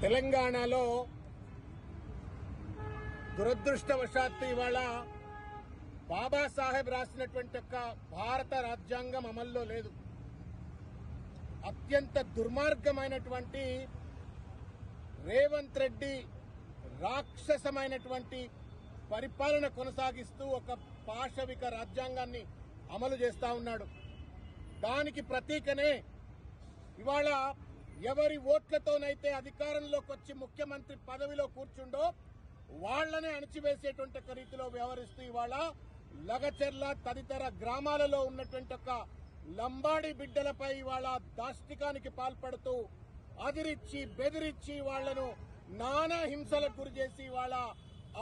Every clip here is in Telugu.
తెలంగాణలో దురదృష్టవశాత్తు ఇవాళ బాబాసాహెబ్ రాసినటువంటి యొక్క భారత రాజ్యాంగం అమల్లో లేదు. అత్యంత దుర్మార్గమైనటువంటి రేవంత్ రెడ్డి రాక్షసమైనటువంటి పరిపాలన కొనసాగిస్తూ ఒక పాశవిక రాజ్యాంగాన్ని అమలు చేస్తా ఉన్నాడు. దానికి ప్రతీకనే ఇవాళ ఎవరి ఓట్లతోనైతే అధికారంలోకి వచ్చి ముఖ్యమంత్రి పదవిలో కూర్చుండో వాళ్ళనే అణచివేసేటువంటి ఒక రీతిలో వ్యవహరిస్తూ ఇవాళ లగచెర్ల తదితర గ్రామాలలో ఉన్నటువంటి ఒక లంబాడి బిడ్డలపై ఇవాళ దాష్టికానికి పాల్పడుతూ అదిరిచ్చి బెదిరించి వాళ్ళను నానా హింసలకు గురి చేసి ఇవాళ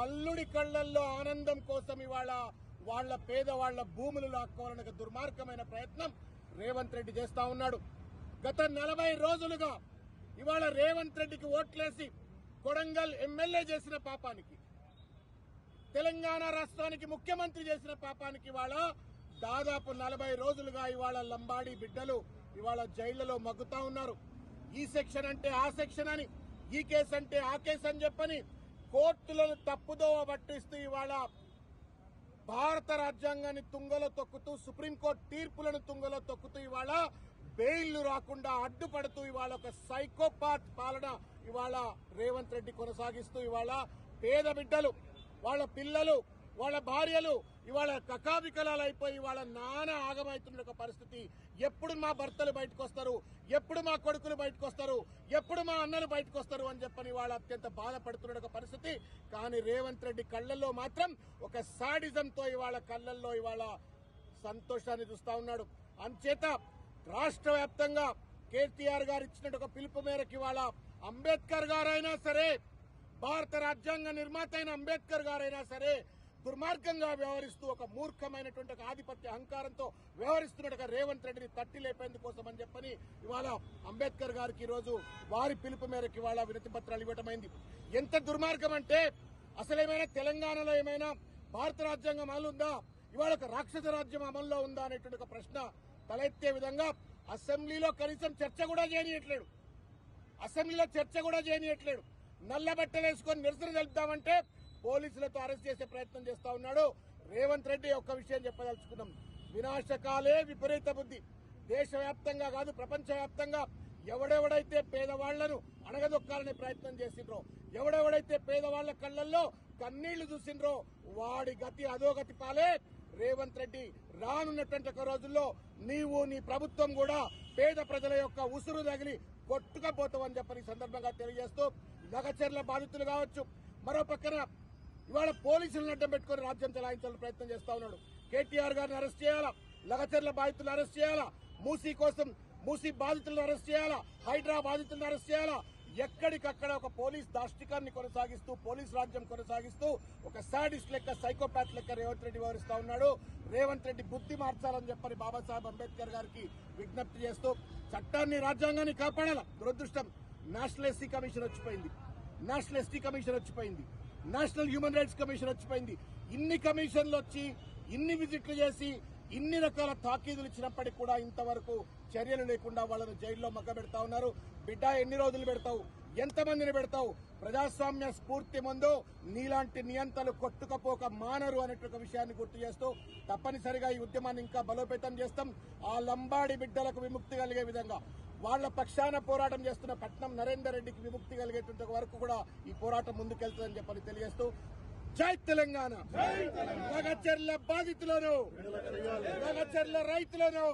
అల్లుడి కళ్ళల్లో ఆనందం కోసం ఇవాళ వాళ్ళ పేదవాళ్ళ భూములు లాక్కోవాలనే ఒక దుర్మార్గమైన ప్రయత్నం రేవంత్ రెడ్డి చేస్తా ఉన్నాడు. గత నలభై రోజులుగా ఇవాళ రేవంత్ రెడ్డికి ఓట్లేసి కొడంగల్ ఎమ్మెల్యే చేసిన పాపానికి తెలంగాణ రాష్ట్రానికి ముఖ్యమంత్రి చేసిన పాపానికి ఇవాళ దాదాపు నలభై రోజులుగా ఇవాళ లంబాడి బిడ్డలు ఇవాళ జైళ్ళలో మగ్గుతా ఉన్నారు. ఈ సెక్షన్ అంటే ఆ సెక్షన్ అని ఈ కేసు అంటే ఆ కేసు అని చెప్పని కోర్టులను తప్పుదోవ పట్టిస్తూ ఇవాళ భారత రాజ్యాంగాన్ని తుంగలో తొక్కుతూ సుప్రీంకోర్టు తీర్పులను తుంగలో తొక్కుతూ ఇవాళ బెయిల్ రాకుండా అడ్డుపడుతూ ఇవాళ ఒక సైకోపాత్ పాలన ఇవాళ రేవంత్ రెడ్డి కొనసాగిస్తూ ఇవాళ పేద బిడ్డలు వాళ్ళ పిల్లలు వాళ్ళ భార్యలు ఇవాళ కకావికలాలు అయిపోయి ఇవాళ నానా ఆగమవుతున్న ఒక పరిస్థితి. ఎప్పుడు మా భర్తలు బయటకు వస్తారు ఎప్పుడు మా కొడుకులు బయటకు వస్తారు ఎప్పుడు మా అన్నలు బయటకు వస్తారు అని చెప్పని ఇవాళ అత్యంత బాధపడుతున్న ఒక పరిస్థితి. కానీ రేవంత్ రెడ్డి కళ్ళల్లో మాత్రం ఒక సాడిజంతో ఇవాళ కళ్ళల్లో ఇవాళ సంతోషాన్ని చూస్తా ఉన్నాడు. అంచేత రాష్ట్ర వ్యాప్తంగా కేటీఆర్ గారు ఇచ్చినట్టు ఒక పిలుపు మేరకు ఇవాళ అంబేద్కర్ గారైనా సరే భారత రాజ్యాంగ నిర్మాత అయిన అంబేద్కర్ గారైనా సరే దుర్మార్గంగా వ్యవహరిస్తూ ఒక మూర్ఖమైనటువంటి ఒక ఆధిపత్య అహంకారంతో వ్యవహరిస్తున్న ఒక రేవంత్ రెడ్డిని తట్టి లేపేందుకోసం అని చెప్పని ఇవాళ అంబేద్కర్ గారికి ఈ రోజు వారి పిలుపు మేరకు ఇవాళ వినతి పత్రాలు ఇవ్వటమైంది. ఎంత దుర్మార్గం అంటే అసలేమైనా తెలంగాణలో ఏమైనా భారత రాజ్యాంగం అమలు ఉందా ఇవాళ ఒక రాక్షస రాజ్యం అమల్లో ఉందా అనేటువంటి ఒక ప్రశ్న తలెత్తే విధంగా అసెంబ్లీలో కనీసం చర్చ కూడా చేయనియట్లేడు అసెంబ్లీలో చర్చ కూడా చేయనియట్లేడు నల్ల వేసుకొని నిరసన తెలుపుతామంటే పోలీసులతో అరెస్ట్ చేసే ప్రయత్నం చేస్తా ఉన్నాడు. రేవంత్ రెడ్డి ఒక్క విషయం చెప్పదలుచుకున్నాం. వినాశకాలే విపరీత బుద్ధి. దేశవ్యాప్తంగా కాదు ప్రపంచవ్యాప్తంగా ఎవడెవడైతే పేదవాళ్ళను అణగదొక్కాలనే ప్రయత్నం చేసిండ్రో ఎవడెవడైతే పేదవాళ్ళ కళ్ళల్లో కన్నీళ్ళు చూసిండ్రో వాడి గతి అధోగతి పాలే రేవంత్ రెడ్డి రానున్నటువంటి ఒక రోజుల్లో నీవు నీ ప్రభుత్వం కూడా పేద ప్రజల యొక్క ఉసురు తగిలి కొట్టుకపోతావని చెప్పని సందర్భంగా తెలియజేస్తూ నగచర్ల బాధితులు కావచ్చు. మరో పక్కన ఇవాళ పోలీసులను అడ్డం పెట్టుకుని రాజ్యం చలాయించాలని ప్రయత్నం చేస్తా ఉన్నాడు. కేటీఆర్ గారిని అరెస్ట్ చేయాలా? లగచర్ల బాధితులను అరెస్ట్ చేయాలా? మూసీ కోసం మూసీ బాధితులను అరెస్ట్ చేయాలా? హైడ్రా బాధితులను అరెస్ట్ చేయాలా? ఎక్కడికక్కడ ఒక పోలీస్ దాష్టికాన్ని కొనసాగిస్తూ పోలీస్ రాజ్యం కొనసాగిస్తూ ఒక సాడిస్ట్ లెక్క సైకోపాత్ లెక్క రేవంత్ రెడ్డి వ్యవహరిస్తా ఉన్నాడు. రేవంత్ రెడ్డి బుద్ధి మార్చాలని చెప్పని బాబాసాహెబ్ అంబేద్కర్ గారికి విజ్ఞప్తి చేస్తూ చట్టాన్ని రాజ్యాంగాన్ని కాపాడాల? దురదృష్టం. నేషనల్ ఎస్సీ కమిషన్ వచ్చిపోయింది. నేషనల్ ఎస్టీ కమిషన్ వచ్చిపోయింది. నేషనల్ హ్యూమన్ రైట్స్ కమిషన్ వచ్చిపోయింది. ఇన్ని కమిషన్లు వచ్చి ఇన్ని విజిట్లు చేసి ఇన్ని రకాల తాకీదులు ఇచ్చినప్పటికీ కూడా ఇంతవరకు చర్యలు లేకుండా వాళ్ళను జైల్లో మగ్గబెడతా ఉన్నారు. బిడ్డ ఎన్ని రోజులు పెడతావు? ఎంతమందిని పెడతావు? ప్రజాస్వామ్య స్ఫూర్తి ముందు నీలాంటి నియంతలు కొట్టుకపోక మానరు అనేటువంటి విషయాన్ని గుర్తు చేస్తూ తప్పనిసరిగా ఈ ఉద్యమాన్ని ఇంకా బలోపేతం చేస్తాం. ఆ లంబాడి బిడ్డలకు విముక్తి కలిగే విధంగా వాళ్ళ పక్షాన పోరాటం చేస్తున్న పట్నం నరేందర్ రెడ్డికి విముక్తి కలిగేటువంటి వరకు కూడా ఈ పోరాటం ముందుకెళ్తుందని చెప్పని తెలియజేస్తూ జై తెలంగాణ. లగచర్ల బాధితులను లగచర్ల రైతులను